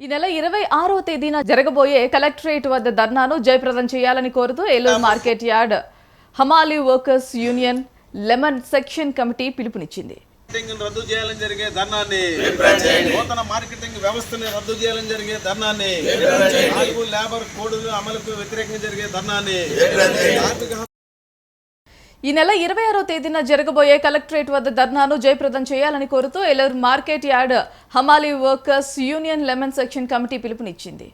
ఈ నెల ఇరవై ఆరో తేదీన జరగబోయే కలెక్టరేట్ వద్ద ధర్నాను జయప్రదం చేయాలని కోరుతూ ఏలూరు మార్కెట్ యార్డ్ హమాలీ workers union lemon section committee పిలుపునిచ్చింది. రద్దు చేయాలని జరిగే ధర్నాన్ని నూతన మార్కెటింగ్ వ్యవస్థని రద్దు చేయాలని జరిగే ధర్నాన్ని నాలుగు లేబర్ కోడ్లు అమలుకు వ్యతిరేకంగా జరిగే ధర్నాన్ని ఈ నెల ఇరవై ఆరో తేదీన జరగబోయే కలెక్టరేట్ వద్ద ధర్నాను జయప్రదం చేయాలని కోరుతూ ఏలూరు మార్కెట్ యార్డ్ హమాలీ workers union lemon section committee పిలుపునిచ్చింది.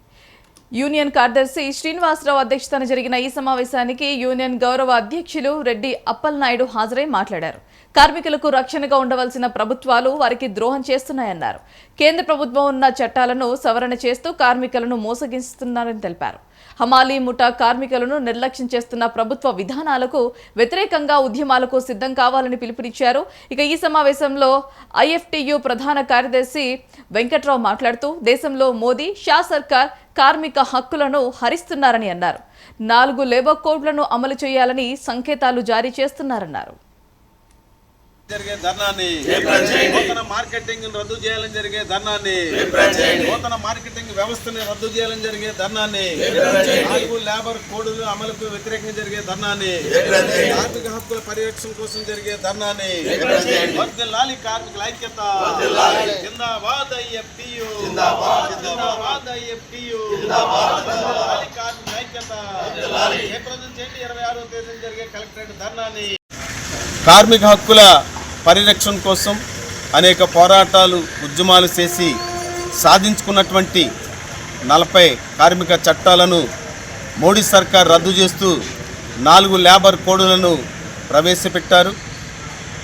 యూనియన్ కార్యదర్శి శ్రీనివాసరావు అధ్యక్షతన జరిగిన ఈ సమావేశానికి యూనియన్ గౌరవ అధ్యక్షులు రెడ్డి అప్పలనాయుడు హాజరై మాట్లాడారు. కార్మికులకు రక్షణగా ఉండవలసిన ప్రభుత్వాలు వారికి ద్రోహం చేస్తున్నాయన్నారు. కేంద్ర ప్రభుత్వం ఉన్న చట్టాలను సవరణ చేస్తూ కార్మికులను మోసగిస్తున్నారని తెలిపారు. హమాలీ ముఠా కార్మికులను నిర్లక్ష్యం చేస్తున్న ప్రభుత్వ విధానాలకు వ్యతిరేకంగా ఉద్యమాలకు సిద్ధం కావాలని పిలుపునిచ్చారు. ఇక ఈ సమావేశంలో ఐఎఫ్టియు ప్రధాన కార్యదర్శి వెంకట్రావు మాట్లాడుతూ దేశంలో మోదీ షా సర్కార్ కార్మిక హక్కులను హరిస్తున్నారని అన్నారు. నాలుగు లేబర్ కోడ్లను అమలు చేయాలని సంకేతాలు జారీ చేస్తున్నారన్నారు. జరిగే ధర్నాన్ని నూతన మార్కెటింగ్ రద్దు చేయాలని జరిగే ధర్నాన్ని నూతన మార్కెటింగ్ వ్యవస్థని రద్దు చేయాలని జరిగే ధర్నాన్ని నాలుగు లేబర్ కోడ్లు అమలుకు వ్యతిరేకంగా జరిగే ధర్నాన్ని కార్మిక హక్కుల పరిరక్షణ కోసం జరిగే ధర్నాన్ని వర్ధిల్లాలి కార్మికుల ఐక్యత. జిందాబాద్ ఐఎఫ్టియు జిందాబాద్. కార్మిక హక్కుల పరిరక్షణ కోసం అనేక పోరాటాలు ఉద్యమాలు చేసి సాధించుకున్నటువంటి నలభై కార్మిక చట్టాలను మోడీ సర్కార్ రద్దు చేస్తూ నాలుగు లేబర్ కోడులను ప్రవేశపెట్టారు.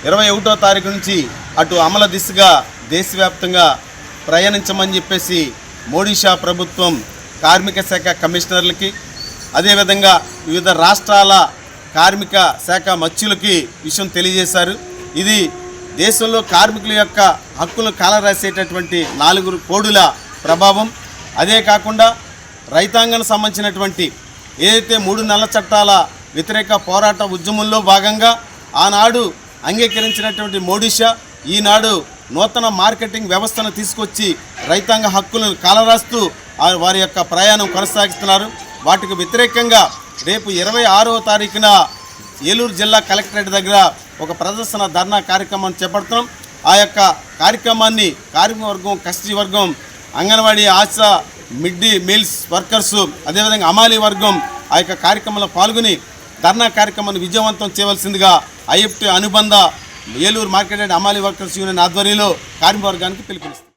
ఇరవై ఒకటో తారీఖు నుంచి అటు అమల దిశగా దేశవ్యాప్తంగా ప్రయాణించమని చెప్పేసి మోడీ షా ప్రభుత్వం కార్మిక శాఖ కమిషనర్లకి అదేవిధంగా వివిధ రాష్ట్రాల కార్మిక శాఖ మత్స్యులకి విషయం తెలియజేశారు. ఇది దేశంలో కార్మికుల యొక్క హక్కులు కాలరాసేటటువంటి నాలుగు కోడుల ప్రభావం. అదే కాకుండా రైతాంగానికి సంబంధించినటువంటి ఏదైతే మూడు నల్ల చట్టాల వ్యతిరేక పోరాట ఉద్యమంలో భాగంగా ఆనాడు అంగీకరించినటువంటి మోడీషా ఈనాడు నూతన మార్కెటింగ్ వ్యవస్థను తీసుకొచ్చి రైతాంగ హక్కులను కాలరాస్తూ వారి యొక్క ప్రయాణం కొనసాగిస్తున్నారు. వాటికి వ్యతిరేకంగా రేపు ఇరవై ఆరవ తారీఖున ఏలూరు జిల్లా కలెక్టరేట్ దగ్గర ఒక ప్రదర్శన ధర్నా కార్యక్రమాన్ని చేపడుతున్నాం. ఆ యొక్క కార్యక్రమాన్ని కార్మిక వర్గం కస్టడీ వర్గం anganwadi ASHA mid day meals workers అదేవిధంగా అమాలి వర్గం ఆ యొక్క కార్యక్రమంలో పాల్గొని ధర్నా కార్యక్రమాన్ని విజయవంతం చేయవలసిందిగా ఐఎఫ్టీ అనుబంధ ఏలూరు మార్కెట్ అండ్ అమాలి వర్కర్స్ యూనియన్ ఆధ్వర్యంలో కార్మిక వర్గానికి పిలుపునిస్తుంది.